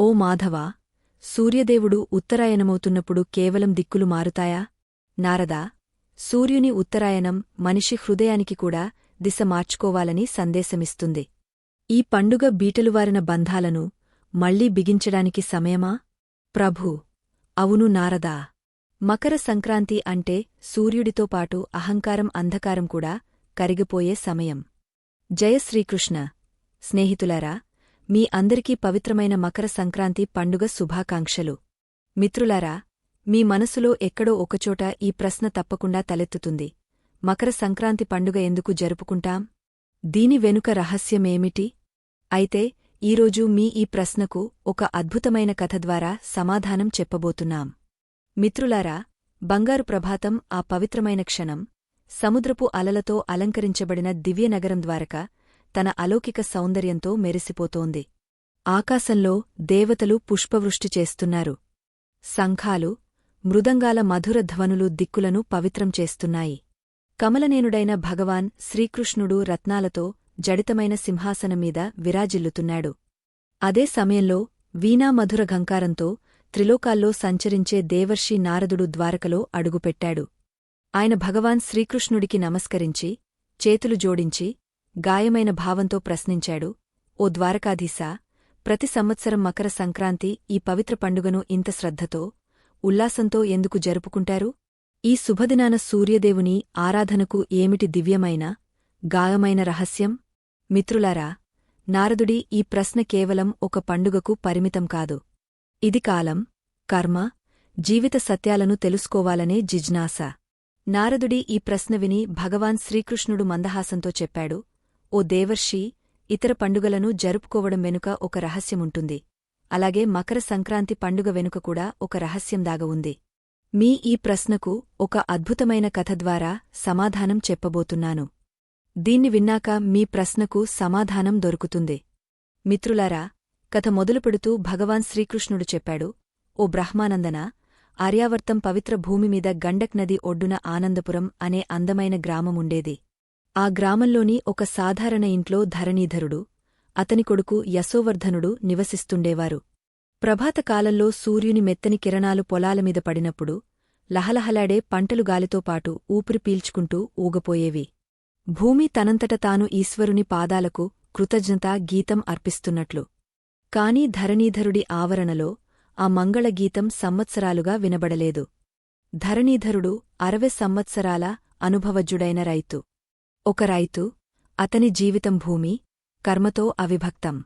ఓ మాధవా సూర్యదేవుడు ఉత్తరాయణమవుతున్నప్పుడు కేవలం దిక్కులు మారుతాయా? నారదా సూర్యుని ఉత్తరాయణం మనిషి హృదయానికి కూడా దిశ మార్చుకోవాలని సందేశమిస్తుంది. ఈ పండుగ బీటలువారిన బంధాలను మళ్ళీ బిగించడానికి సమయమా? ప్రభూ అవును నారదా. మకర సంక్రాంతి అంటే సూర్యుడితో పాటు అహంకారం అంధకారం కూడా కరిగిపోయే సమయం. జయ శ్రీకృష్ణ. స్నేహితులారా మీ అందరికీ పవిత్రమైన మకర సంక్రాంతి పండుగ శుభాకాంక్షలు. మిత్రులారా మీ మనసులో ఎక్కడో ఒకచోట ఈ ప్రశ్న తప్పకుండా తలెత్తుతుంది. మకర సంక్రాంతి పండుగ ఎందుకు జరుపుకుంటాం? దీని వెనుక రహస్యమేమిటి? అయితే ఈరోజు మీ ఈ ప్రశ్నకు ఒక అద్భుతమైన కథ ద్వారా సమాధానం చెప్పబోతున్నాం. మిత్రులారా బంగారు ప్రభాతం ఆ పవిత్రమైన క్షణం సముద్రపు అలలతో అలంకరించబడిన దివ్యనగరం ద్వారక తన అలౌకిక సౌందర్యంతో మెరిసిపోతోంది. ఆకాశంలో దేవతలు పుష్పవృష్టి చేస్తున్నారు. సంఘాలు మృదంగాల మధుర ధ్వనులు దిక్కులను పవిత్రం చేస్తున్నాయి. కమలనేనుడైన భగవాన్ శ్రీకృష్ణుడు రత్నాలతో జడితమైన సింహాసనమీద విరాజిల్లుతున్నాడు. అదే సమయంలో వీణామధుర ఘంకారంతో త్రిలోకాల్లో సంచరించే దేవర్షి నారదుడు ద్వారకలో అడుగుపెట్టాడు. ఆయన భగవాన్ శ్రీకృష్ణుడికి నమస్కరించి చేతులు జోడించి గాయమైన భావంతో ప్రశ్నించాడు ఓ ద్వారకాధీశా ప్రతి సంవత్సరం మకర సంక్రాంతి ఈ పవిత్ర పండుగను ఇంత శ్రద్ధతో ఉల్లాసంతో ఎందుకు జరుపుకుంటారు? ఈ శుభదినాన సూర్యదేవుని ఆరాధనకు ఏమిటి దివ్యమైన గాయమైన రహస్యం? మిత్రులారా నారదుడి ఈ ప్రశ్న కేవలం ఒక పండుగకు పరిమితం కాదు. ఇది కాలం కర్మ జీవిత సత్యాలను తెలుసుకోవాలనే జిజ్ఞాస. నారదుడి ఈ ప్రశ్న విని భగవాన్ శ్రీకృష్ణుడు మందహాసంతో చెప్పాడు ఓ దేవర్షి ఇతర పండుగలను జరుపుకోవడం వెనుక ఒక రహస్యముంటుంది. అలాగే మకర సంక్రాంతి పండుగ వెనుక కూడా ఒక రహస్యం దాగ ఉంది. మీ ఈ ప్రశ్నకు ఒక అద్భుతమైన కథ ద్వారా సమాధానం చెప్పబోతున్నాను. దీన్ని విన్నాక మీ ప్రశ్నకు సమాధానం దొరుకుతుంది. మిత్రులారా కథ మొదలుపెడుతూ భగవాన్ శ్రీకృష్ణుడు చెప్పాడు ఓ బ్రహ్మానందన ఆర్యావర్తం పవిత్ర భూమిమీద గండక్ నది ఒడ్డున ఆనందపురం అనే అందమైన గ్రామముండేది. ఆ గ్రామంలోని ఒక సాధారణ ఇంట్లో ధరణీధరుడు అతని కొడుకు యశోవర్ధనుడు నివసిస్తుండేవారు. ప్రభాతకాలంలో సూర్యుని మెత్తని కిరణాలు పొలాలమీద పడినప్పుడు లహలహలాడే పంటలు గాలితో పాటు ఊపిరి పీల్చుకుంటూ ఊగపోయేవి. భూమి తనంతట తాను ఈశ్వరుని పాదాలకు కృతజ్ఞతా గీతం అర్పిస్తున్నట్లు. కాని ధరణీధరుడి ఆవరణలో ఆ మంగళగీతం సంవత్సరాలుగా వినబడలేదు. ధరణీధరుడు అరవై సంవత్సరాల అనుభవజ్జుడైన రైతు. ఒక రైతు అతని జీవితం భూమి కర్మతో అవిభక్తం.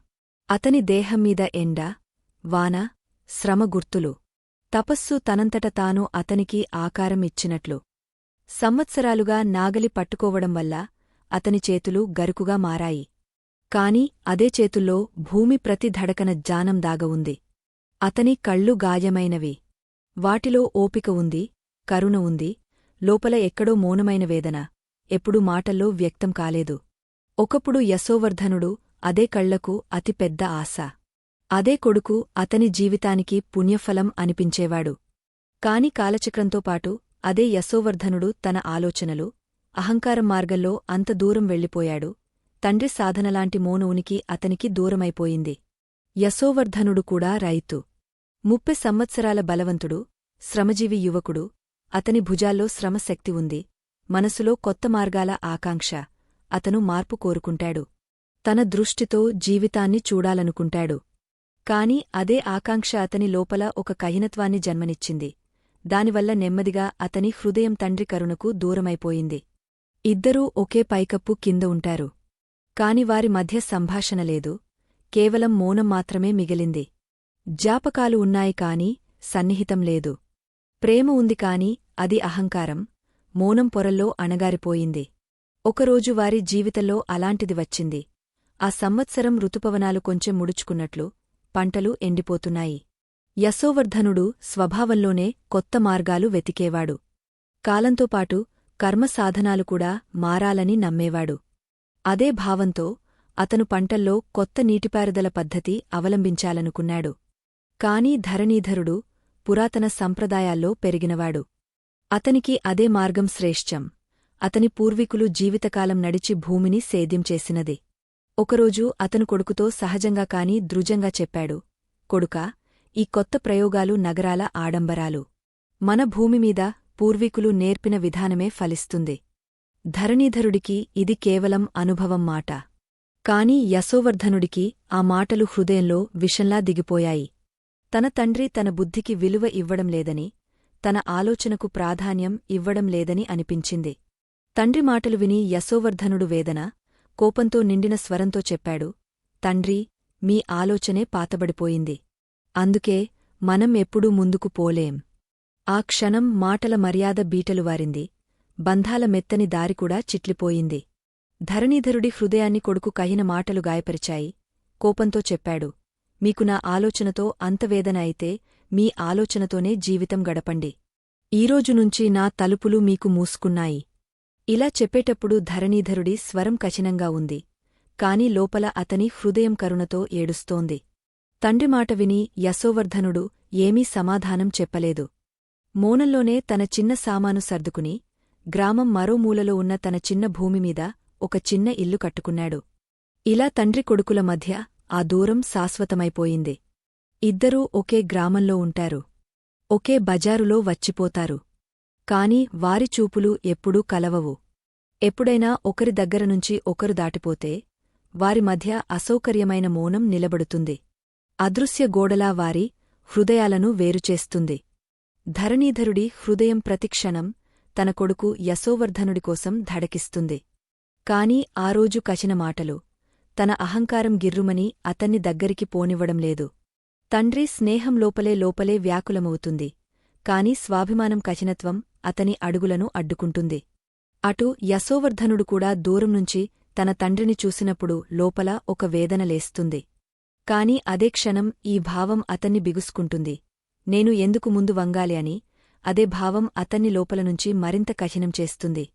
అతని దేహంమీద ఎండ వాన శ్రమ గుర్తులు. తపస్సు తనంతట తాను అతనికి ఆకారం ఇచ్చినట్లు. సంవత్సరాలుగా నాగలి పట్టుకోవడం వల్ల అతని చేతులు గరుకుగా మారాయి. కాని అదే చేతుల్లో భూమి ప్రతి ధడకన జానం దాగ అతని కళ్ళు గాయమైనవి. వాటిలో ఓపిక ఉంది కరుణ ఉంది లోపల ఎక్కడో మౌనమైన వేదన. ఎప్పుడూ మాటల్లో వ్యక్తం కాలేదు. ఒకప్పుడు యశోవర్ధనుడు అదే కళ్ళకు అతిపెద్ద ఆశ. అదే కొడుకు అతని జీవితానికి పుణ్యఫలం అనిపించేవాడు. కాని కాలచక్రంతో పాటు అదే యశోవర్ధనుడు తన ఆలోచనలు అహంకారం మార్గంలో అంత దూరం వెళ్ళిపోయాడు. తండ్రి సాధనలాంటి మోనవునికి అతనికి దూరమైపోయింది. యశోవర్ధనుడు కూడా రైతు. ముప్పె సంవత్సరాల బలవంతుడు శ్రమజీవి యువకుడు అతని భుజాల్లో శ్రమశక్తి ఉంది. మనసులో కొత్త మార్గాల ఆకాంక్ష. అతను మార్పు కోరుకుంటాడు. తన దృష్టితో జీవితాన్ని చూడాలనుకుంటాడు. కాని అదే ఆకాంక్ష అతని లోపల ఒక కహినత్వాన్ని జన్మనిచ్చింది. దానివల్ల నెమ్మదిగా అతని హృదయం తండ్రి కరుణకు దూరమైపోయింది. ఇద్దరూ ఒకే పైకప్పు కింద ఉంటారు. కాని వారి మధ్య సంభాషణ లేదు. కేవలం మౌనం మాత్రమే మిగిలింది. జ్ఞాపకాలు ఉన్నాయి కాని సన్నిహితం లేదు. ప్రేమ ఉంది కాని అది అహంకారం. మౌనం పొరల్లో అణగారిపోయింది. ఒకరోజు వారి జీవితంలో అలాంటిది వచ్చింది. ఆ సంవత్సరం ఋతుపవనాలు కొంచెం ముడుచుకున్నట్లు పంటలు ఎండిపోతున్నాయి. యశోవర్ధనుడు స్వభావంలోనే కొత్త మార్గాలు వెతికేవాడు. కాలంతోపాటు కర్మసాధనాలు కూడా మారాలని నమ్మేవాడు. అదే భావంతో అతను పంటల్లో కొత్త నీటిపారుదల పద్ధతి అవలంబించాలనుకున్నాడు. కాని ధరణీధరుడు పురాతన సంప్రదాయాల్లో పెరిగినవాడు. అతనికి అదే మార్గం శ్రేష్ఠం. అతని పూర్వీకులు జీవితకాలం నడిచి భూమిని సేద్యం చేసినది. ఒకరోజు అతను కొడుకుతో సహజంగా కాని దృజంగా చెప్పాడు కొడుకా ఈ కొత్త ప్రయోగాలు నగరాల ఆడంబరాలు. మన భూమిమీద పూర్వీకులు నేర్పిన విధానమే ఫలిస్తుంది. ధరణీధరుడికి ఇది కేవలం అనుభవం మాట. కాని యశోవర్ధనుడికి ఆ మాటలు హృదయంలో విషంలా దిగిపోయాయి. తన తండ్రి తన బుద్ధికి విలువ ఇవ్వడం లేదని తన ఆలోచనకు ప్రాధాన్యం ఇవ్వడం లేదని అనిపించింది. తండ్రి మాటలు విని యశోవర్ధనుడు వేదన కోపంతో నిండిన స్వరంతో చెప్పాడు తండ్రి మీ ఆలోచనే పాతబడిపోయింది. అందుకే మనం ఎప్పుడూ ముందుకు పోలేం. ఆ క్షణం మాటల మర్యాద బీటలువారింది బంధాల మెత్తని దారికూడా చిట్లిపోయింది. ధరణీధరుడి హృదయాన్ని కొడుకు కహిన మాటలు గాయపరిచాయి. కోపంతో చెప్పాడు మీకు నా ఆలోచనతో అంతవేదన అయితే మీ ఆలోచనతోనే జీవితం గడపండి. ఈరోజునుంచి నా తలుపులు మీకు మూసుకున్నాయి. ఇలా చెప్పేటప్పుడు ధరణీధరుడి స్వరం కఠినంగా ఉంది. కాని లోపల అతని హృదయం కరుణతో ఏడుస్తోంది. తండ్రి మాట విని యశోవర్ధనుడు ఏమీ సమాధానం చెప్పలేదు. మోనంలోనే తన చిన్న సామాను సర్దుకుని గ్రామం మరో మూలలో ఉన్న తన చిన్న భూమిమీద ఒక చిన్న ఇల్లు కట్టుకున్నాడు. ఇలా తండ్రి కొడుకుల మధ్య ఆ దూరం శాశ్వతమైపోయింది. ఇద్దరూ ఒకే గ్రామంలో ఉంటారు. ఒకే బజారులో వచ్చిపోతారు. కాని వారి చూపులు ఎప్పుడూ కలవవు. ఎప్పుడైనా ఒకరి దగ్గరనుంచి ఒకరు దాటిపోతే వారి మధ్య అసౌకర్యమైన మౌనం నిలబడుతుంది. అదృశ్య గోడలా వారి హృదయాలను వేరుచేస్తుంది ధరణీధరుడి హృదయం ప్రతిక్షణం తన కొడుకు యశోవర్ధనుడి కోసం ధడకిస్తుంది. కాని ఆ రోజు కచిన మాటలు తన అహంకారం గిర్రుమని అతన్ని దగ్గరికి పోనివ్వడం లేదు. తండ్రి స్నేహం లోపలే లోపలే వ్యాకులమవుతుంది. కాని స్వాభిమానం కఠినత్వం అతని అడుగులను అడ్డుకుంటుంది. అటు యశోవర్ధనుడు కూడా దూరం నుంచి తన తండ్రిని చూసినప్పుడు లోపల ఒక వేదన లేస్తుంది. కాని అదే క్షణం ఈ భావం అతన్ని బిగుసుకుంటుంది. నేను ఎందుకు ముందు వంగాలి అని అదే భావం అతన్ని లోపలనుంచి మరింత కఠినం చేస్తుంది.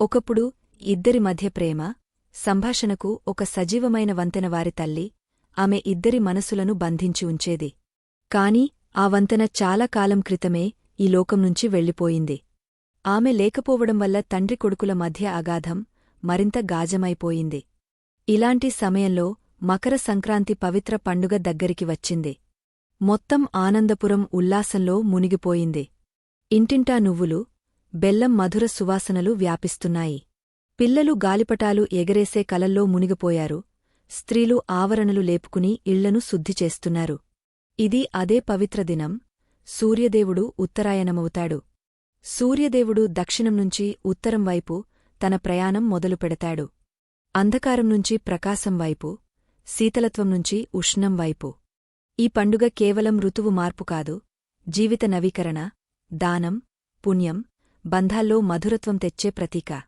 ఒకప్పుడు ఇద్దరి మధ్య ప్రేమ సంభాషణకు ఒక సజీవమైన వంతెన వారి తల్లి ఆమె ఇద్దరి మనసులను బంధించి ఉంచేది. కాని ఆ వంతెన చాలా కాలం క్రితమే ఈ లోకం నుంచి వెళ్ళిపోయింది. ఆమె లేకపోవడం వల్ల తండ్రి కొడుకుల మధ్య అగాధం మరింత గాజమైపోయింది. ఇలాంటి సమయంలో మకర సంక్రాంతి పవిత్ర పండుగ దగ్గరికి వచ్చింది. మొత్తం ఆనందపురం ఉల్లాసంలో మునిగిపోయింది. ఇంటింటా నువ్వులు బెల్లం మధుర సువాసనలు వ్యాపిస్తున్నాయి. పిల్లలు గాలిపటాలు ఎగరేసే కలల్లో మునిగిపోయారు. స్త్రీలు ఆవరణలు లేపుకుని ఇళ్ళను శుద్ధి చేస్తున్నారు. ఇది అదే పవిత్ర దినం. సూర్యదేవుడు ఉత్తరాయణమవుతాడు. సూర్యదేవుడు దక్షిణం నుంచి ఉత్తరం వైపు తన ప్రయాణం మొదలుపెడతాడు అంధకారం నుంచి ప్రకాశం వైపు శీతలత్వం నుంచి ఉష్ణం వైపు. ఈ పండుగ కేవలం ఋతువు మార్పు కాదు. జీవిత నవీకరణ దానం పుణ్యం బంధాల్లో మధురత్వం తెచ్చే ప్రతీక.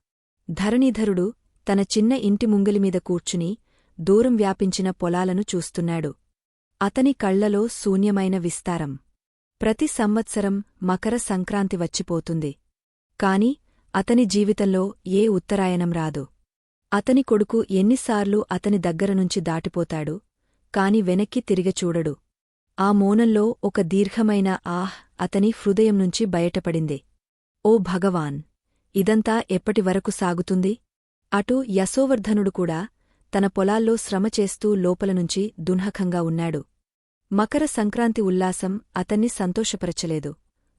ధరణీధరుడు తన చిన్న ఇంటి ముంగలిమీద కూర్చుని దూరం వ్యాపించిన పొలాలను చూస్తున్నాడు. అతని కళ్ళలో శూన్యమైన విస్తారం. ప్రతి సంవత్సరం మకర సంక్రాంతి వచ్చిపోతుంది. కాని అతని జీవితంలో ఏ ఉత్తరాయణం రాదు. అతని కొడుకు ఎన్నిసార్లు అతని దగ్గరనుంచి దాటిపోతాడు కాని వెనక్కి తిరిగచూడడు ఆ మౌనంలో ఒక దీర్ఘమైన ఆహ్ అతని హృదయం నుంచి బయటపడింది. ఓ భగవాన్! ఇదంతా ఎప్పటివరకు సాగుతుంది? అటు యశోవర్ధనుడు కూడా తన పొలాల్లో శ్రమ చేస్తూ లోపలనుంచి దున్హకంగా ఉన్నాడు. మకర సంక్రాంతి ఉల్లాసం అతన్ని సంతోషపరచలేదు.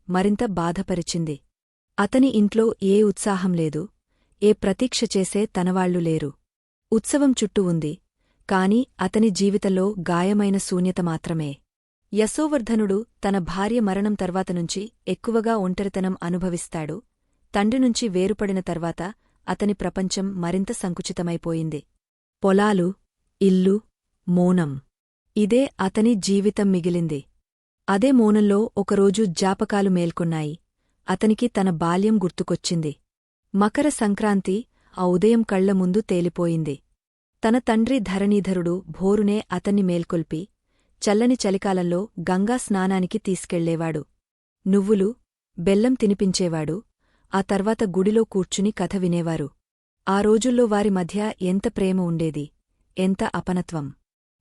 మరింత బాధపరిచింది. అతని ఇంట్లో ఏ ఉత్సాహం లేదు. ఏ ప్రతీక్ష చేసే తనవాళ్ళు లేరు. ఉత్సవం చుట్టూ ఉంది. కాని అతని జీవితంలో గాయమైన శూన్యత మాత్రమే. యశోవర్ధనుడు తన భార్య మరణం తర్వాతనుంచి ఎక్కువగా ఒంటరితనం అనుభవిస్తాడు. తండ్రి నుంచి వేరుపడిన తర్వాత అతని ప్రపంచం మరింత సంకుచితమైపోయింది. పొలాలు ఇల్లు మోనం. ఇదే అతని జీవితం మిగిలింది. అదే మోనంలో ఒకరోజు జాపకాలు మేల్కొన్నాయి. అతనికి తన బాల్యం గుర్తుకొచ్చింది. మకర సంక్రాంతి ఆ ఉదయం కళ్ళ ముందు తేలిపోయింది. తన తండ్రి ధరణీధరుడు భోరునే అతన్ని మేల్కొల్పి చల్లని చలికాలంలో గంగా స్నానానికి తీసుకెళ్ళేవాడు. నువ్వులు బెల్లం తినిపించేవాడు. ఆ తర్వాత గుడిలో కూర్చుని కథ వినేవారు. ఆ రోజుల్లో వారి మధ్య ఎంత ప్రేమ ఉండేది ఎంత అపనత్వం.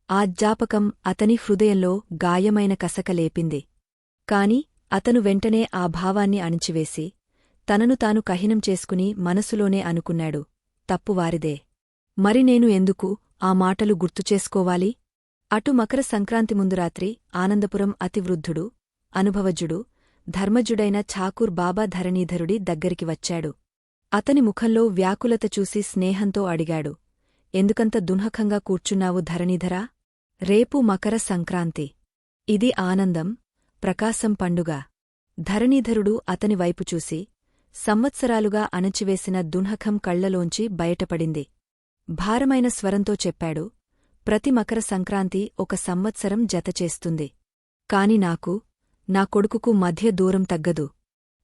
ఆ జ్ఞాపకం అతని హృదయంలో గాయమైన కసక లేపింది. కాని అతను వెంటనే ఆ భావాన్ని అణిచివేసి తనను తాను కహినం చేసుకుని మనసులోనే అనుకున్నాడు తప్పువారిదే మరి నేను ఎందుకు ఆ మాటలు గుర్తుచేసుకోవాలి అటు మకర సంక్రాంతి ముందు రాత్రి ఆనందపురం అతివృద్ధుడు అనుభవజుడు ధర్మజుడైన ఠాకూర్ బాబా ధరణీధరుడి దగ్గరికి వచ్చాడు. అతని ముఖంలో వ్యాకులత చూసి స్నేహంతో అడిగాడు ఎందుకంత దున్హకంగా కూర్చున్నావు ధరణిధరా? రేపు మకర సంక్రాంతి. ఇది ఆనందం ప్రకాశం పండుగ ధరణీధరుడు అతని వైపు చూసి సంవత్సరాలుగా అణచివేసిన దున్హకం కళ్ళలోంచి బయటపడింది. భారమైన స్వరంతో చెప్పాడు ప్రతి మకర సంక్రాంతి ఒక సంవత్సరం జతచేస్తుంది. కాని నాకు నా కొడుకుకు మధ్య దూరం తగ్గదు.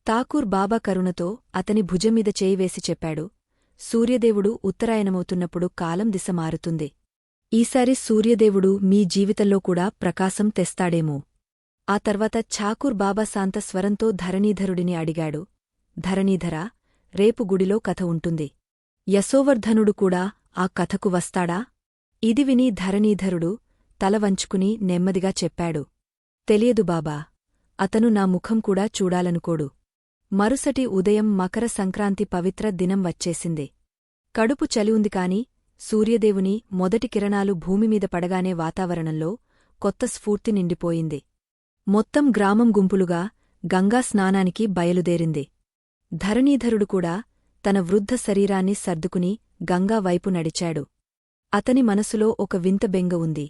ఠాకూర్ బాబా కరుణతో అతని భుజంమీద చేయివేసి చెప్పాడు సూర్యదేవుడు ఉత్తరాయణమవుతున్నప్పుడు కాలం దిశ మారుతుంది. ఈసారి సూర్యదేవుడు మీ జీవితంలో కూడా ప్రకాశం తెస్తాడేమో. ఆ తర్వాత ఛాకూర్ బాబా శాంత స్వరంతో ధరణీధరుడిని అడిగాడు ధరణీధరా రేపు గుడిలో కథ ఉంటుంది. యశోవర్ధనుడు కూడా ఆ కథకు వస్తాడా? ఇది విని ధరణీధరుడు తల వంచుకుని నెమ్మదిగా చెప్పాడు తెలియదు బాబా అతను నా ముఖం కూడా చూడాలనుకోడు. మరుసటి ఉదయం మకర సంక్రాంతి పవిత్ర దినం వచ్చేసింది. కడుపు చలి ఉంది కాని సూర్యదేవుని మొదటి కిరణాలు భూమిమీద పడగానే వాతావరణంలో కొత్త స్ఫూర్తి నిండిపోయింది. మొత్తం గ్రామం గుంపులుగా గంగా స్నానానికి బయలుదేరింది. ధరణీధరుడు కూడా తన వృద్ధ శరీరాన్ని సర్దుకుని గంగా వైపు నడిచాడు. అతని మనసులో ఒక వింత బెంగ ఉంది.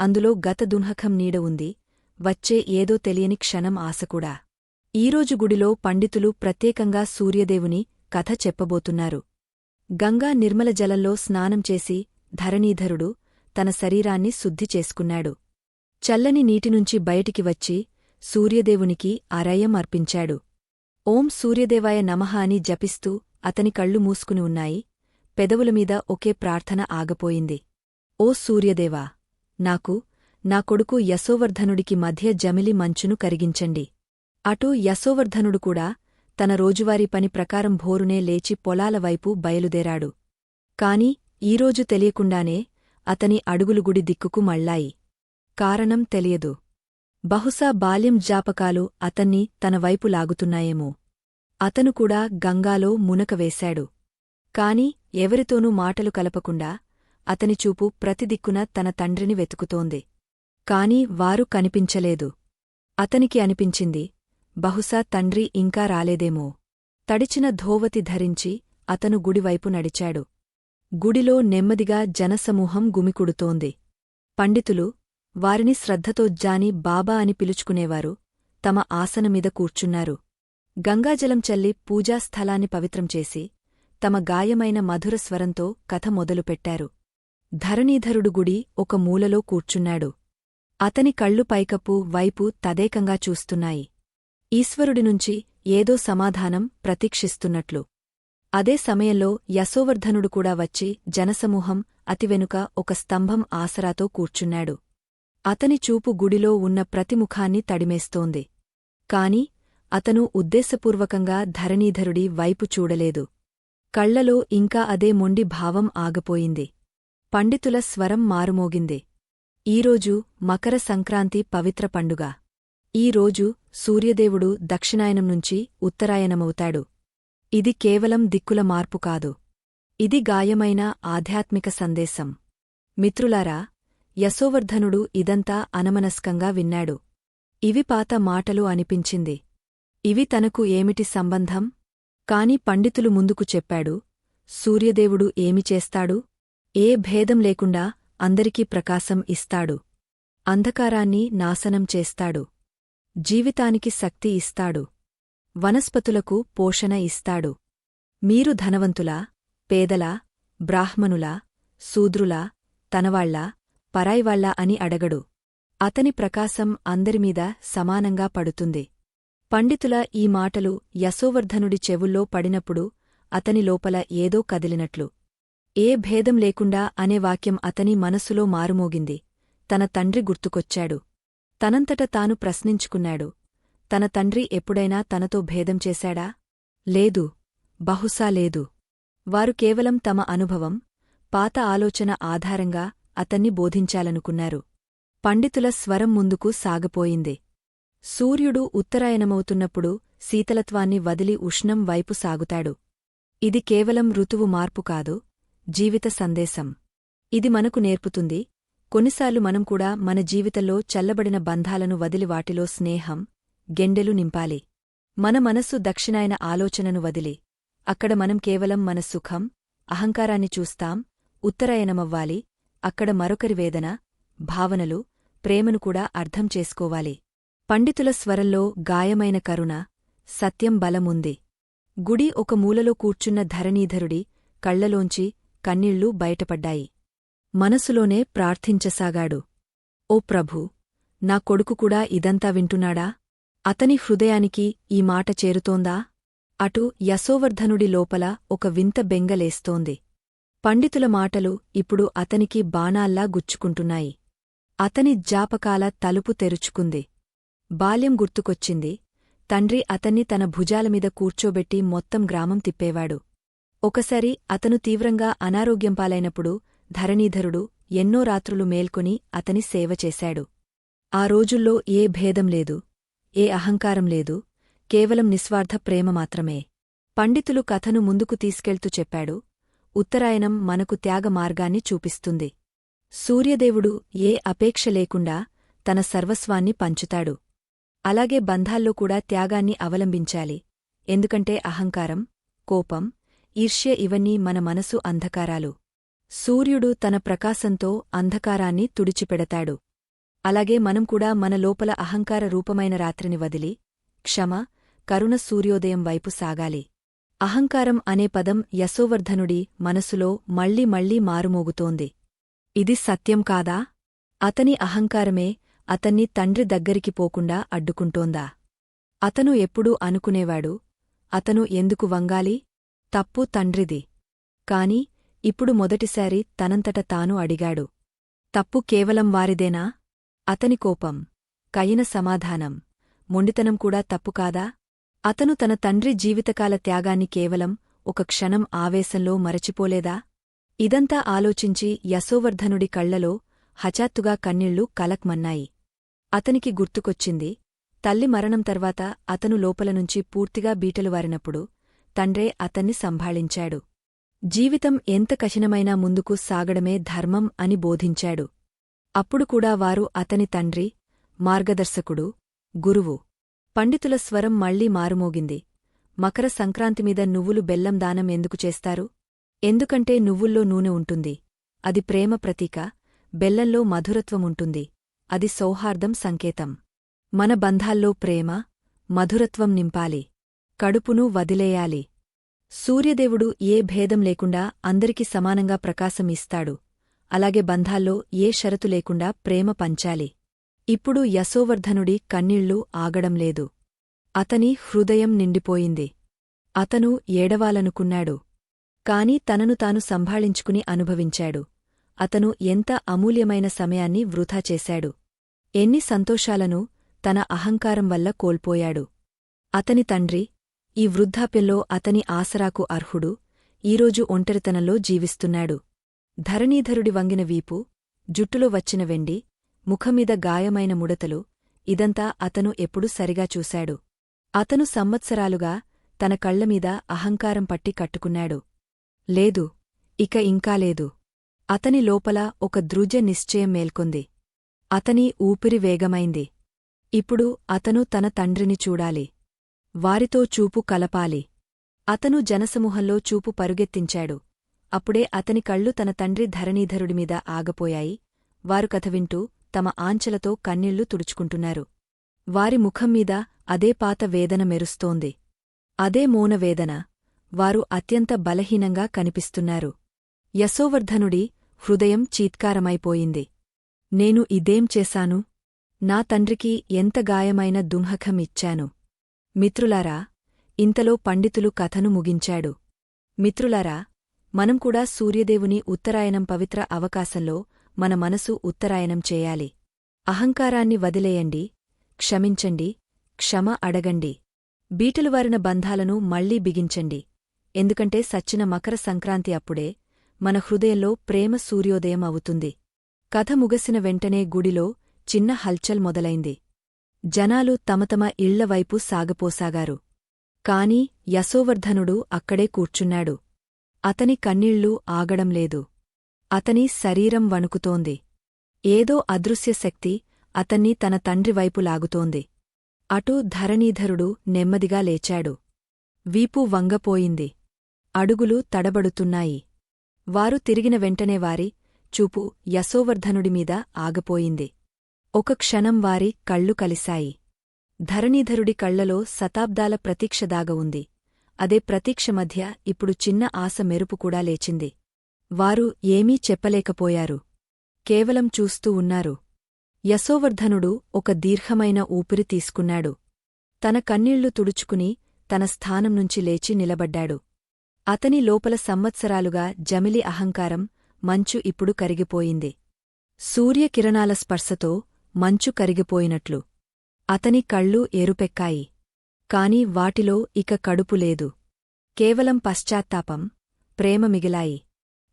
అందులో గత దున్హకం నీడ ఉంది. వచ్చే ఏదో తెలియని క్షణం ఆశకూడా ఈరోజు గుడిలో పండితులు ప్రత్యేకంగా సూర్యదేవుని కథ చెప్పబోతున్నారు. గంగా నిర్మల జలంలో స్నానం చేసి ధరణీధరుడు తన శరీరాన్ని శుద్ధి చేసుకున్నాడు. చల్లని నీటినుంచి బయటికి వచ్చి సూర్యదేవునికి అరయం అర్పించాడు. ఓం సూర్యదేవాయ నమః అని జపిస్తూ అతని కళ్ళు మూసుకుని ఉన్నాయి. పెదవులమీద ఒకే ప్రార్థన ఆగపోయింది. ఓ సూర్యదేవా నాకు నా కొడుకు యశోవర్ధనుడికి మధ్య జమిలి మంచును కరిగించండి. అటూ యశోవర్ధనుడు కూడా తన రోజువారీ పని ప్రకారం భోరునే లేచి పొలాల వైపు బయలుదేరాడు. కాని ఈరోజు తెలియకుండానే అతని అడుగులు గుడి దిక్కుకు మళ్ళాయి. కారణం తెలియదు. బహుశా బాల్యం జాపకాలు అతన్ని తన వైపు లాగుతున్నాయేమో. అతను కూడా గంగాలో మునకవేశాడు కాని ఎవరితోనూ మాటలు కలపకుండా అతని చూపు ప్రతిదిక్కున తన తండ్రిని వెతుకుతోంది. కాని వారు కనిపించలేదు. అతనికి అనిపించింది బహుశా తండ్రి ఇంకా రాలేదేమో. తడిచిన ధోవతి ధరించి అతను గుడివైపు నడిచాడు. గుడిలో నెమ్మదిగా జనసమూహం గుమికుడుతోంది. పండితులు వారిని శ్రద్ధతో జాని బాబా అని పిలుచుకునేవారు. తమ ఆసనమీద కూర్చున్నారు. గంగాజలం చల్లి పూజాస్థలాన్ని పవిత్రం చేసి తమ గాయమైన మధుర స్వరంతో కథ మొదలుపెట్టారు. ధరణీధరుడు గుడి ఒక మూలలో కూర్చున్నాడు. అతని కళ్ళు పైకప్పు వైపు తదేకంగా చూస్తున్నాయి. ఈశ్వరుడినుంచి ఏదో సమాధానం ప్రతీక్షిస్తున్నట్లు. అదే సమయంలో యశోవర్ధనుడు కూడా వచ్చి జనసమూహం అతివెనుక ఒక స్తంభం ఆసరాతో కూర్చున్నాడు. అతని చూపు గుడిలో ఉన్న ప్రతిముఖాన్ని తడిమేస్తోంది. కాని అతను ఉద్దేశపూర్వకంగా ధరణీధరుడి వైపు చూడలేదు. కళ్ళలో ఇంకా అదే మొండి భావం ఆగపోయింది. పండితుల స్వరం మారుమోగింది. ఈరోజు మకర సంక్రాంతి పవిత్ర పండుగ. ఈరోజు సూర్యదేవుడు దక్షిణాయనం నుంచి ఉత్తరాయణమవుతాడు ఇది కేవలం దిక్కుల మార్పు కాదు. ఇది గాయమైన ఆధ్యాత్మిక సందేశం. మిత్రులారా యశోవర్ధనుడు ఇదంతా అనమనస్కంగా విన్నాడు. ఇవి పాత మాటలు అనిపించింది. ఇవి తనకు ఏమిటి సంబంధం? కాని పండితులు ముందుకు చెప్పాడు సూర్యదేవుడు ఏమి చేస్తాడు? ఏ భేదం లేకుండా అందరికీ ప్రకాశం ఇస్తాడు. అంధకారాన్ని నాశనం చేస్తాడు. జీవితానికి శక్తి ఇస్తాడు. వనస్పతులకు పోషణ ఇస్తాడు. మీరు ధనవంతులా పేదలా బ్రాహ్మణులా శూద్రులా తనవాళ్ళా పరాయివాళ్ళా అని అడగడు. అతని ప్రకాశం అందరిమీద సమానంగా పడుతుంది. పండితుల ఈ మాటలు యశోవర్ధనుడి చెవుల్లో పడినప్పుడు అతని లోపల ఏదో కదిలినట్లు. ఏ భేదం లేకుండా అనే వాక్యం అతని మనసులో మారుమోగింది. తన తండ్రి గుర్తుకొచ్చాడు. తనంతట తాను ప్రశ్నించుకున్నాడు. తన తండ్రి ఎప్పుడైనా తనతో భేదం చేశాడా? లేదు. బహుశా లేదు. వారు కేవలం తమ అనుభవం పాత ఆలోచన ఆధారంగా అతన్ని బోధించాలనుకున్నారు. పండితుల స్వరం ముందుకు సాగపోయింది. సూర్యుడు ఉత్తరాయణమవుతున్నప్పుడు శీతలత్వాన్ని వదిలి ఉష్ణం వైపు సాగుతాడు. ఇది కేవలం ఋతువు మార్పు కాదు జీవిత సందేశం. ఇది మనకు నేర్పుతుంది కొన్నిసార్లు మనం కూడా మన జీవితంలో చల్లబడిన బంధాలను వదిలి వాటిలో స్నేహం గెండెలు నింపాలి. మన మనస్సు దక్షిణాయన ఆలోచనను వదిలి అక్కడ మనం కేవలం మన సుఖం అహంకారాన్ని చూస్తాం ఉత్తరాయణమవ్వాలి అక్కడ మరొకరి వేదన భావనలు ప్రేమను కూడా అర్థం చేసుకోవాలి. పండితుల స్వరంలో గాయమైన కరుణ సత్యం బలముంది. గుడి ఒక మూలలో కూర్చున్న ధరణీధరుడి కళ్ళలోంచి కన్నీళ్ళు బయటపడ్డాయి. మనసులోనే ప్రార్థించసాగాడు. ఓ ప్రభూ నా కొడుకు కూడా ఇదంతా వింటున్నాడా? అతని హృదయానికి ఈ మాట చేరుతోందా అటు యశోవర్ధనుడి లోపల ఒక వింత బెంగలేస్తోంది. పండితుల మాటలు ఇప్పుడు అతనికి బాణాల్లా గుచ్చుకుంటున్నాయి. అతని జాపకాల తలుపు తెరుచుకుంది. బాల్యం గుర్తుకొచ్చింది. తండ్రి అతన్ని తన భుజాలమీద కూర్చోబెట్టి మొత్తం గ్రామం తిప్పేవాడు. ఒకసారి అతను తీవ్రంగా అనారోగ్యం పాలైనప్పుడు ధరణీధరుడు ఎన్నో రాత్రులు మేల్కొని అతని సేవ చేశాడు. ఆ రోజుల్లో ఏ భేదం లేదు ఏ అహంకారం లేదు కేవలం నిస్వార్థ ప్రేమ మాత్రమే. పండితులు కథను ముందుకు తీసుకెళ్తూ చెప్పాడు ఉత్తరాయణం మనకు త్యాగ మార్గాన్ని చూపిస్తుంది. సూర్యదేవుడు ఏ అపేక్ష లేకుండా తన సర్వస్వాన్ని పంచుతాడు. అలాగే బంధాల్లో కూడా త్యాగాన్ని అవలంబించాలి. ఎందుకంటే అహంకారం కోపం ఈర్ష్య ఇవన్నీ మన మనసు అంధకారాలు. సూర్యుడు తన ప్రకాశంతో అంధకారాన్ని తుడిచిపెడతాడు. అలాగే మనం కూడా మన లోపల అహంకార రూపమైన రాత్రిని వదిలి క్షమ కరుణ సూర్యోదయం వైపు సాగాలి. అహంకారం అనే పదం యశోవర్ధనుడి మనసులో మళ్ళీ మళ్ళీ మారుమోగుతోంది. ఇది సత్యం కాదా? అతని అహంకారమే అతన్ని తండ్రి దగ్గరికి పోకుండా అడ్డుకుంటోందా? అతను ఎప్పుడూ అనుకునేవాడు అతను ఎందుకు వంగాలి? తప్పు తండ్రిది. కాని ఇప్పుడు మొదటిసారి తనంతట తాను అడిగాడు. తప్పు కేవలం వారిదేనా? అతని కోపం కయిన సమాధానం మొండితనం కూడా తప్పు కాదా? అతను తన తండ్రి జీవితకాల త్యాగాన్ని కేవలం ఒక క్షణం ఆవేశంలో మరచిపోలేదా? ఇదంతా ఆలోచించి యశోవర్ధనుడి కళ్ళలో హఠాత్తుగా కన్నీళ్ళు కలక్మన్నాయి. అతనికి గుర్తుకొచ్చింది తల్లి మరణం తర్వాత అతను లోపలనుంచి పూర్తిగా బీటలువారినప్పుడు తండ్రే అతన్ని సంభాళించాడు. జీవితం ఎంత కఠినమైనా ముందుకు సాగడమే ధర్మం అని బోధించాడు. అప్పుడు కూడా వారు అతని తండ్రి మార్గదర్శకుడు గురువు. పండితుల స్వరం మళ్ళీ మారుమోగింది. మకర సంక్రాంతిమీద నువ్వులు బెల్లం దానం ఎందుకు చేస్తారు? ఎందుకంటే నువ్వుల్లో నూనె ఉంటుంది. అది ప్రేమ ప్రతీక బెల్లంలో మధురత్వముంటుంది అది సౌహార్దం సంకేతం. మన బంధాల్లో ప్రేమ మధురత్వం నింపాలి. కడుపును వదిలేయాలి. సూర్యదేవుడు ఏ భేదం లేకుండా అందరికి సమానంగా ప్రకాశం ఇస్తాడు. అలాగే బంధాల్లో ఏ షరతు లేకుండా ప్రేమ పంచాలి. ఇప్పుడు యశోవర్ధనుడి కన్నీళ్ళు ఆగడంలేదు అతని హృదయం నిండిపోయింది. అతను ఏడవాలనుకున్నాడు. కాని తనను తాను సంభాళించుకుని అనుభవించాడు. అతను ఎంత అమూల్యమైన సమయాన్ని వృధా చేశాడు. ఎన్ని సంతోషాలను తన అహంకారం వల్ల కోల్పోయాడు. అతని తండ్రి ఈ వృద్ధాప్యంలో అతని ఆసరాకు అర్హుడు ఈరోజు ఒంటరితనంలో జీవిస్తున్నాడు. ధరణీధరుడి వంగిన వీపు జుట్టులో వచ్చిన వెండి ముఖమీద గాయమైన ముడతలు ఇదంతా అతను ఎప్పుడు సరిగా చూశాడు. అతను సంవత్సరాలుగా తన కళ్ళమీద అహంకారం పట్టి కట్టుకున్నాడు. లేదు ఇక ఇంకా లేదు. అతని లోపల ఒక ద్రుజ నిశ్చయం మేల్కొంది. అతని ఊపిరి వేగమైంది. ఇప్పుడు అతను తన తండ్రిని చూడాలి. వారితో చూపు కలపాలి. అతను జనసమూహంలో చూపు పరుగెత్తించాడు. అప్పుడే అతని కళ్ళు తన తండ్రి ధరణీధరుడిమీద ఆగపోయాయి. వారు కథ వింటూ తమ ఆంచలతో కన్నీళ్ళు తుడుచుకుంటున్నారు. వారి ముఖంమీద అదే పాత వేదన మెరుస్తోంది. అదే మౌనవేదన. వారు అత్యంత బలహీనంగా కనిపిస్తున్నారు. యశోవర్ధనుడి హృదయం చీత్కారమైపోయింది. నేను ఇదేం చేశాను? నా తండ్రికి ఎంత గాయమైన దుంహకం ఇచ్చాను మిత్రులారా ఇంతలో పండితులు కథను ముగించాడు. మిత్రులారా మనం కూడా సూర్యదేవుని ఉత్తరాయణం పవిత్ర అవకాశంలో మన మనసు ఉత్తరాయణం చేయాలి. అహంకారాన్ని వదిలేయండి క్షమించండి క్షమ అడగండి. బీటలువారిన బంధాలను మళ్ళీ బిగించండి. ఎందుకంటే సచ్చిన మకర సంక్రాంతి అప్పుడే మన హృదయంలో ప్రేమ సూర్యోదయం అవుతుంది. కథ ముగసిన వెంటనే గుడిలో చిన్న హల్చల్ మొదలైంది. జనాలు తమతమ ఇళ్ళవైపు సాగపోసాగారు. కాని యశోవర్ధనుడు అక్కడే కూర్చున్నాడు. అతని కన్నీళ్ళు ఆగడంలేదు అతని శరీరం వణుకుతోంది. ఏదో అదృశ్యశక్తి అతన్ని తన తండ్రివైపు లాగుతోంది. అటూ ధరణీధరుడు నెమ్మదిగా లేచాడు. వీపు వంగపోయింది. అడుగులు తడబడుతున్నాయి. వారు తిరిగిన వెంటనే వారి చూపు యశోవర్ధనుడిమీద ఆగపోయింది. ఒక క్షణం వారి కళ్ళు కలిశాయి. ధరణీధరుడి కళ్ళలో శతాబ్దాల ప్రతీక్ష దాగ అదే ప్రతీక్ష మధ్య ఇప్పుడు చిన్న ఆశ మెరుపు కూడా లేచింది. వారు ఏమీ చెప్పలేకపోయారు. కేవలం చూస్తూ ఉన్నారు. యశోవర్ధనుడు ఒక దీర్ఘమైన ఊపిరి తీసుకున్నాడు. తన కన్నీళ్ళు తుడుచుకుని తన స్థానం నుంచి లేచి నిలబడ్డాడు. అతని లోపల సంవత్సరాలుగా జమిలి అహంకారం మంచు ఇప్పుడు కరిగిపోయింది. సూర్యకిరణాల స్పర్శతో మంచు కరిగిపోయినట్లు. అతని కళ్ళు ఎరుపెక్కాయి కాని వాటిలో ఇక కడుపు లేదు. కేవలం పశ్చాత్తాపం ప్రేమ మిగిలాయి.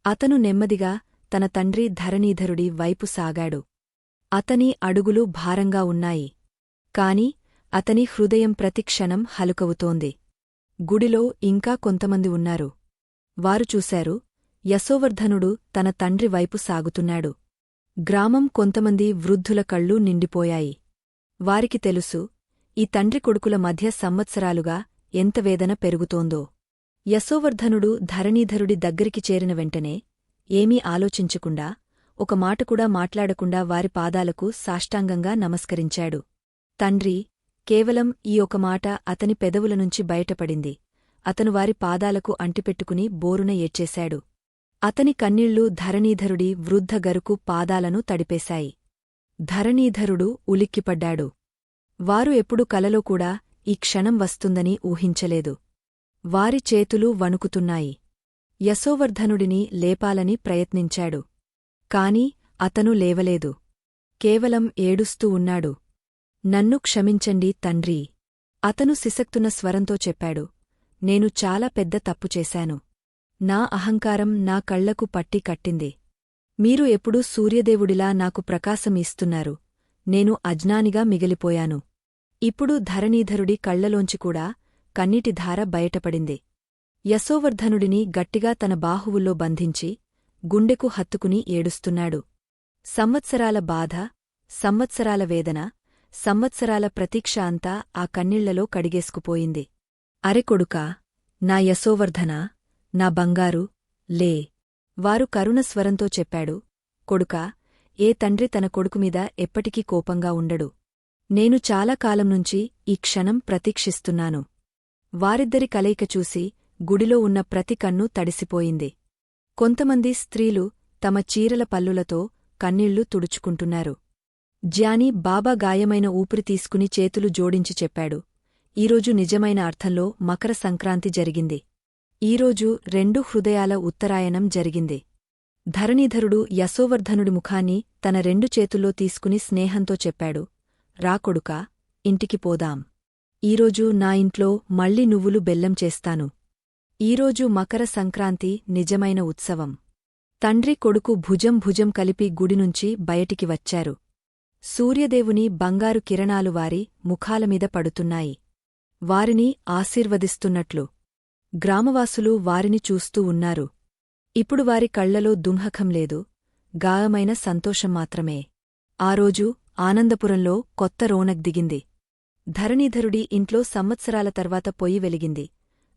అతను నెమ్మదిగా తన తండ్రి ధరణీధరుడి వైపు సాగాడు. అతని అడుగులు భారంగా ఉన్నాయి. కాని అతని హృదయం ప్రతిక్షణం హలుకవుతోంది. గుడిలో ఇంకా కొంతమంది ఉన్నారు. వారు చూశారు యశోవర్ధనుడు తన తండ్రి వైపు సాగుతున్నాడు. గ్రామం కొంతమంది వృద్ధుల కళ్ళు నిండిపోయాయి. వారికి తెలుసు ఈ తండ్రి కొడుకుల మధ్య సంవత్సరాలుగా ఎంత వేదన పెరుగుతోందో. యశోవర్ధనుడు ధరణీధరుడి దగ్గరికి చేరిన వెంటనే ఏమీ ఆలోచించకుండా ఒక మాటకూడా మాట్లాడకుండా వారి పాదాలకు సాష్టాంగంగా నమస్కరించాడు. తండ్రి కేవలం ఈ ఒక మాట అతని పెదవుల నుంచి బయటపడింది. అతను వారి పాదాలకు అంటిపెట్టుకుని బోరున ఏడ్చేశాడు. అతని కన్నీళ్ళు ధరణీధరుడి వృద్ధ గరుకు పాదాలను తడిపేశాయి. ధరణీధరుడు ఉలిక్కిపడ్డాడు. వారు ఎప్పుడు కలలో కూడా ఈ క్షణం వస్తుందని ఊహించలేదు. వారి చేతులు వణుకుతున్నాయి. యశోవర్ధనుడిని లేపాలని ప్రయత్నించాడు. కాని అతను లేవలేదు. కేవలం ఏడుస్తూ ఉన్నాడు. నన్ను క్షమించండి తండ్రీ. అతను సిసక్తున్న స్వరంతో చెప్పాడు. నేను చాలా పెద్ద తప్పు చేశాను. నా అహంకారం నా కళ్ళకు పట్టి కట్టింది. మీరు ఎప్పుడూ సూర్యదేవుడిలా నాకు ప్రకాశం ఇస్తున్నారు. నేను అజ్ఞానిగా మిగిలిపోయాను. ఇప్పుడు ధరణీధరుడి కళ్ళలోంచి కూడా కన్నీటి ధార బయటపడింది. యశోవర్ధనుడిని గట్టిగా తన బాహువుల్లో బంధించి గుండెకు హత్తుకుని ఏడుస్తున్నాడు. సంవత్సరాల బాధ సంవత్సరాల వేదన సంవత్సరాల ప్రతీక్ష అంతా ఆ కన్నీళ్ళలో కడిగేసుకుపోయింది. అరెకొడుకా నా యశోవర్ధనా నా బంగారు లే. వారు కరుణస్వరంతో చెప్పాడు. కొడుకా ఏ తండ్రి తన కొడుకుమీద ఎప్పటికీ కోపంగా ఉండడు. నేను చాలా కాలం నుంచి ఈ క్షణం ప్రతీక్షిస్తున్నాను. వారిద్దరి కలయిక చూసి గుడిలో ఉన్న ప్రతి కన్ను తడిసిపోయింది. కొంతమంది స్త్రీలు తమ చీరల పల్లులతో కన్నీళ్ళు తుడుచుకుంటున్నారు. జ్యాని బాబా గాయమైన ఊపిరి తీసుకుని చేతులు జోడించి చెప్పాడు. ఈరోజు నిజమైన అర్థంలో మకర సంక్రాంతి జరిగింది. ఈరోజు రెండు హృదయాల ఉత్తరాయణం జరిగింది. ధరణీధరుడు యశోవర్ధనుడి ముఖాన్ని తన రెండు చేతుల్లో తీసుకుని స్నేహంతో చెప్పాడు రాకొడుకా ఇంటికి పోదాం. ఈరోజు నా ఇంట్లో మళ్ళీ నువ్వులు బెల్లం చేస్తాను. ఈరోజు మకర సంక్రాంతి నిజమైన ఉత్సవం. తండ్రి కొడుకు భుజం భుజం కలిపి గుడినుంచి బయటికి వచ్చారు. సూర్యదేవుని బంగారు కిరణాలు వారి ముఖాలమీద పడుతున్నాయి. వారిని ఆశీర్వదిస్తున్నట్లు. గ్రామవాసులు వారిని చూస్తూ ఉన్నారు. ఇప్పుడు వారి కళ్ళలో దుంహకం లేదు. గాయమైన సంతోషం మాత్రమే. ఆ రోజు ఆనందపురంలో కొత్త రోనక్ దిగింది. ధరణీధరుడి ఇంట్లో సంవత్సరాల తర్వాత పొయ్యి వెలిగింది.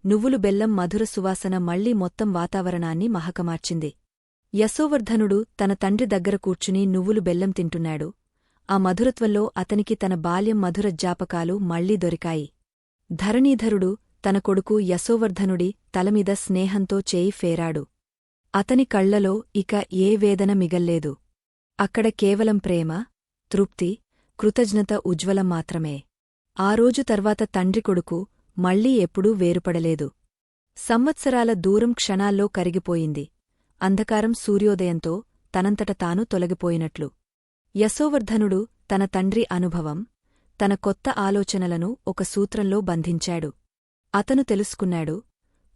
నువ్వులు బెల్లం మధుర సువాసన మళ్ళీ మొత్తం వాతావరణాన్ని మహకమార్చింది. యశోవర్ధనుడు తన తండ్రి దగ్గర కూర్చుని నువ్వులు బెల్లం తింటున్నాడు. ఆ మధురత్వంలో అతనికి తన బాల్యం మధుర జ్ఞాపకాలు మళ్ళీ దొరికాయి. ధరణీధరుడు తన కొడుకు యశోవర్ధనుడి తలమీద స్నేహంతో చేయి ఫేరాడు. అతని కళ్ళలో ఇక ఏ వేదన మిగల్లేదు. అక్కడ కేవలం ప్రేమ తృప్తి కృతజ్ఞత ఉజ్వలం మాత్రమే. ఆ రోజు తర్వాత తండ్రి కొడుకు మళ్ళీ ఎప్పుడూ వేరుపడలేదు. సంవత్సరాల దూరం క్షణాల్లో కరిగిపోయింది. అంధకారం సూర్యోదయంతో తనంతట తాను తొలగిపోయినట్లు. యశోవర్ధనుడు తన తండ్రి అనుభవం తన కొత్త ఆలోచనలను ఒక సూత్రంలో బంధించాడు. అతను తెలుసుకున్నాడు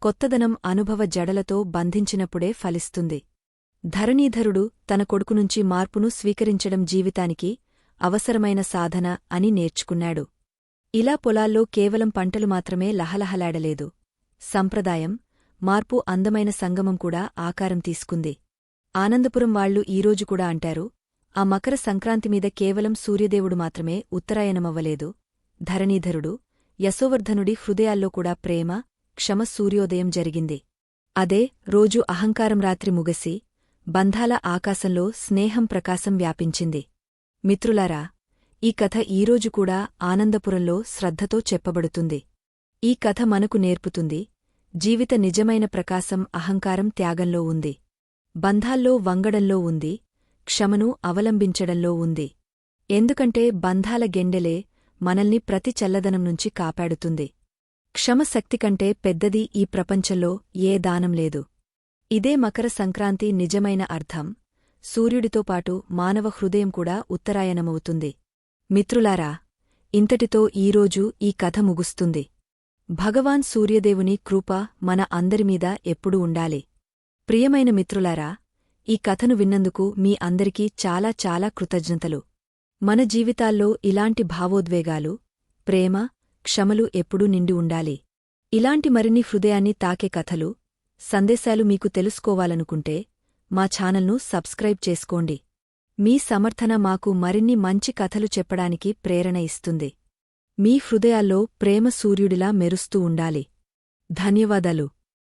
కొత్తదనం అనుభవ జడలతో బంధించినప్పుడే ఫలిస్తుంది. ధరణీధరుడు తన కొడుకునుంచి మార్పును స్వీకరించడం జీవితానికి అవసరమైన సాధన అని నేర్చుకున్నాడు. ఇలా పొలాల్లో కేవలం పంటలు మాత్రమే లహలహలాడలేదు. సంప్రదాయం మార్పు అందమైన సంగమం కూడా ఆకారం తీసుకుంది. ఆనందపురం వాళ్ళు ఈరోజు కూడా అంటారు ఆ మకర సంక్రాంతి మీద కేవలం సూర్యదేవుడు మాత్రమే ఉత్తరాయణమవ్వలేదు. ధరణీధరుడు యశోవర్ధనుడి హృదయాల్లో కూడా ప్రేమ క్షమ సూర్యోదయం జరిగింది. అదే రోజు అహంకారం రాత్రి ముగసి బంధాల ఆకాశంలో స్నేహం ప్రకాశం వ్యాపించింది. మిత్రులారా ఈ కథ ఈరోజు కూడా ఆనందపురంలో శ్రద్ధతో చెప్పబడుతుంది. ఈ కథ మనకు నేర్పుతుంది జీవిత నిజమైన ప్రకాశం అహంకారం త్యాగంలో ఉంది. బంధాల్లో వంగడంలో ఉంది క్షమను అవలంబించడంలో ఉంది. ఎందుకంటే బంధాల గెండెలే మనల్ని ప్రతి చల్లదనం నుంచి కాపాడుతుంది. క్షమశక్తికంటే కంటే పెద్దది ఈ ప్రపంచంలో ఏ దానం లేదు. ఇదే మకర సంక్రాంతి నిజమైన అర్థం. సూర్యుడితో పాటు మానవ హృదయం కూడా ఉత్తరాయణమవుతుంది. మిత్రులారా ఇంతటితో ఈరోజు ఈ కథ ముగుస్తుంది. భగవాన్ సూర్యదేవుని కృప మన అందరిమీద ఎప్పుడూ ఉండాలి. ప్రియమైన మిత్రులారా ఈ కథను విన్నందుకు మీ అందరికీ చాలా చాలా కృతజ్ఞతలు. మన జీవితాల్లో ఇలాంటి భావోద్వేగాలు ప్రేమ క్షమలు ఎప్పుడూ నిండి ఉండాలి. ఇలాంటి మరిన్ని హృదయాన్ని తాకే కథలు సందేశాలు మీకు తెలుసుకోవాలనుకుంటే మా ఛానల్ను సబ్స్క్రైబ్ చేసుకోండి. మీ సమర్థన మాకు మరిన్ని మంచి కథలు చెప్పడానికి ప్రేరణ ఇస్తుంది. మీ హృదయాల్లో ప్రేమ సూర్యుడిలా మెరుస్తూ ఉండాలి. ధన్యవాదాలు.